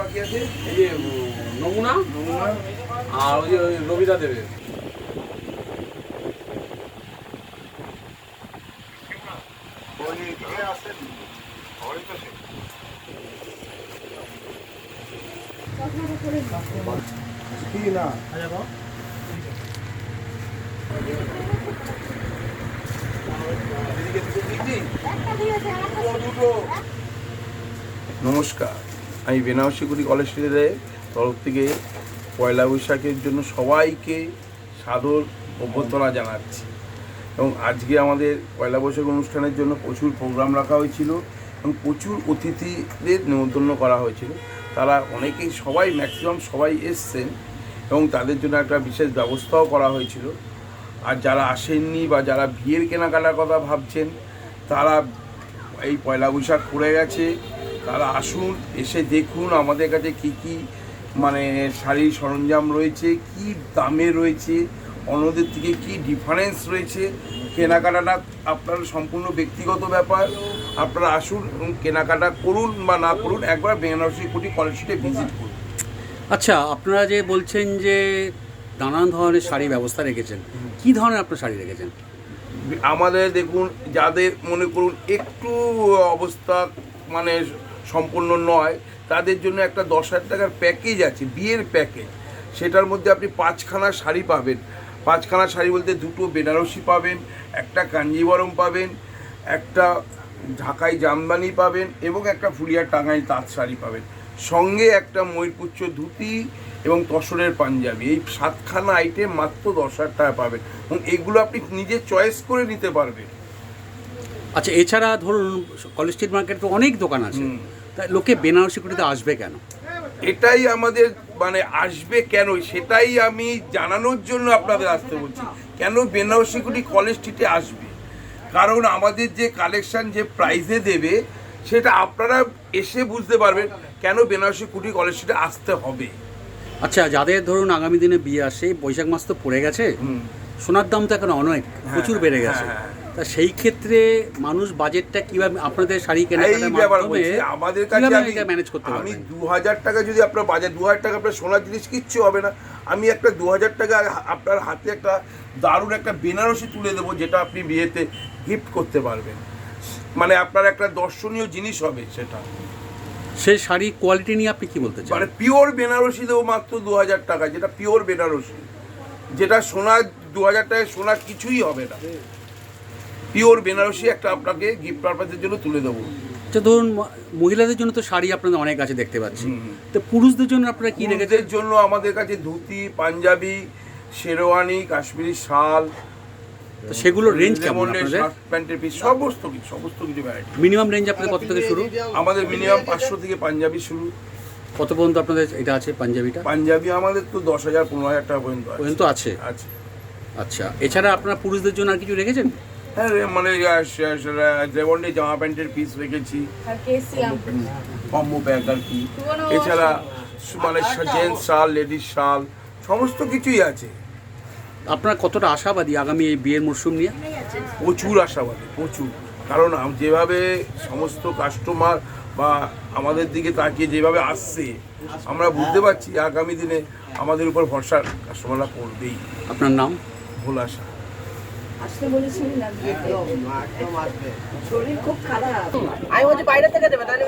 বাকি আছে এই। যে নমুনা? নমুনা আর ওই যে রবিদা দেবে। না? নমস্কার। আমি বেনারসিগুড়ি কলেজ স্ট্রিটের তরফ থেকে পয়লা বৈশাখের জন্য সবাইকে সাদর অভ্যর্থনা জানাচ্ছি। এবং আজকে আমাদের পয়লা বৈশাখ অনুষ্ঠানের জন্য প্রচুর প্রোগ্রাম রাখা হয়েছিল এবং প্রচুর অতিথিদের নেমন্তন্ন করা হয়েছিল। তারা অনেকেই সবাই, ম্যাক্সিমাম সবাই এসছেন এবং তাদের জন্য একটা বিশেষ ব্যবস্থাও করা হয়েছিল। আর যারা আসেননি বা যারা বিয়ের কেনাকাটার কথা ভাবছেন তারা এই পয়লা বৈশাখ পড়ে গেছে, তারা আসুন, এসে দেখুন আমাদের কাছে কি কি মানে শাড়ির সরঞ্জাম রয়েছে, কি দামে রয়েছে, অন্যদের থেকে কি ডিফারেন্স রয়েছে, কেনাকাটাটা আপনার সম্পূর্ণ ব্যক্তিগত ব্যাপার। আপনারা আসুন এবং কেনাকাটা করুন বা না করুন, একবার বেনারসি কোটি কলেজটিতে ভিজিট করুন। আচ্ছা আপনারা যে বলছেন যে নানান ধরনের শাড়ি ব্যবস্থা রেখেছেন, কি ধরনের আপনার শাড়ি রেখেছেন? আমাদের দেখুন, যাদের মনে করুন একটু অবস্থা মানে সম্পূর্ণ নয়, তাদের জন্য একটা দশ হাজার টাকার প্যাকেজ আছে, বিয়ের প্যাকেজ সেটার মধ্যে আপনি পাঁচখানা শাড়ি পাবেন। পাঁচখানা শাড়ি বলতে দুটো বেনারসি পাবেন, একটা কাঞ্জিবরম পাবেন, একটা ঢাকাই জামদানি পাবেন এবং একটা ফুলিয়া টাঙ্গাই তাঁত শাড়ি পাবেন। সঙ্গে একটা ময়ূরপুচ্ছ ধুতি এবং তসরের পাঞ্জাবি। এই সাতখানা আইটেম মাত্র দশ হাজার টাকা পাবেন এবং এগুলো আপনি নিজে চয়েস করে নিতে পারবেন। আচ্ছা এছাড়া ধরুন কলেজ স্ট্রিট মার্কেটে তো অনেক দোকান আছে। হুম। তা লোকে বেনারসি কুটিতে আসবে কেন? এটাই আমাদের মানে আসবে কেন? সেটাই আমি জানানোর জন্য আপনাদের আসতে বলছি। কেন বেনারসিগুলি কলেজ স্ট্রিটে আসবে? কারণ আমাদের যে কালেকশন যে প্রাইজে দেবে সেটা আপনারা এসে বুঝতে পারবেন কেন বেনারসি কুটি কলেজ স্ট্রিটে আসতে হবে। আচ্ছা যাদের ধরুন আগামী দিনে বিয়ে আসে বৈশাখ মাস তো পড়ে গেছে সোনার দাম তো এখন অনেক প্রচুর বেড়ে গেছে। হ্যাঁ, তা সেই ক্ষেত্রে মানুষ বাজেটটা কীভাবে আপনাদের শাড়ি এই কেনাকাটার ব্যাপার মাধ্যমে আমাদের কাছে আমি ম্যানেজ করতে আমি পারবেন? দু হাজার টাকা যদি আপনার দু হাজার টাকা আপনার সোনার জিনিস কিচ্ছু হবে না। আমি একটা দু হাজার টাকা আপনার হাতে একটা দারুণ একটা বেনারসি তুলে দেবো যেটা আপনি বিয়েতে গিফট করতে পারবেন। মানে আপনার একটা দর্শনীয় জিনিস হবে সেটা। সেই শাড়ির কোয়ালিটি নিয়ে আপনি কি বলতে চান? মানে পিওর বেনারসি দেবো মাত্র দু হাজার টাকা যেটা পিওর বেনারসি। যেটা সোনা দু হাজার টাকায় সোনা কিছুই হবে না। পিওর বেনারসি একটা আপনাকে গিফট পারপাসের জন্য তুলে দেবো। আচ্ছা ধরুন মহিলাদের জন্য তো শাড়ি আপনাদের অনেক আছে দেখতে পাচ্ছি। তো পুরুষদের জন্য আপনারা কি রেখেছেন? জন্য আমাদের কাছে ধুতি পাঞ্জাবি শেরওয়ানি কাশ্মীরি শাল তো সেগুলোর রেঞ্জ কেমন আপনাদের? প্যান্টের পিস সমস্ত কিছু সমস্ত কিছু ভ্যারাইটি মিনিমাম রেঞ্জ আপনাদের কত থেকে শুরু? আমাদের মিনিমাম পাঁচশো থেকে পাঞ্জাবি শুরু। কত পর্যন্ত আপনাদের এটা আছে পাঞ্জাবিটা? পাঞ্জাবি আমাদের তো দশ হাজার পনেরো হাজার টাকা পর্যন্ত। পর্যন্ত আছে? আছে। আচ্ছা এছাড়া আপনারা পুরুষদের জন্য আর কিছু রেখেছেন? হ্যাঁ রে, মানে রেবন্ডে জামা প্যান্টের পিস রেখেছি। কম্বো প্যাক আর কি। এছাড়া মানে জেন্টস শাল লেডিস শাল সমস্ত কিছুই আছে। আপনারা কতটা আশাবাদী আগামী এই বিয়ের মরশুম নিয়ে? প্রচুর আশাবাদী প্রচুর। কারণ যেভাবে সমস্ত কাস্টমার বা আমাদের দিকে তাকিয়ে যেভাবে আসছে আমরা বুঝতে পারছি আগামী দিনে আমাদের উপর ভরসা কাস্টমাররা করবেই। আপনার নাম? ভুল আশা আমি বলছি বাইরে থেকে দেবে তাহলে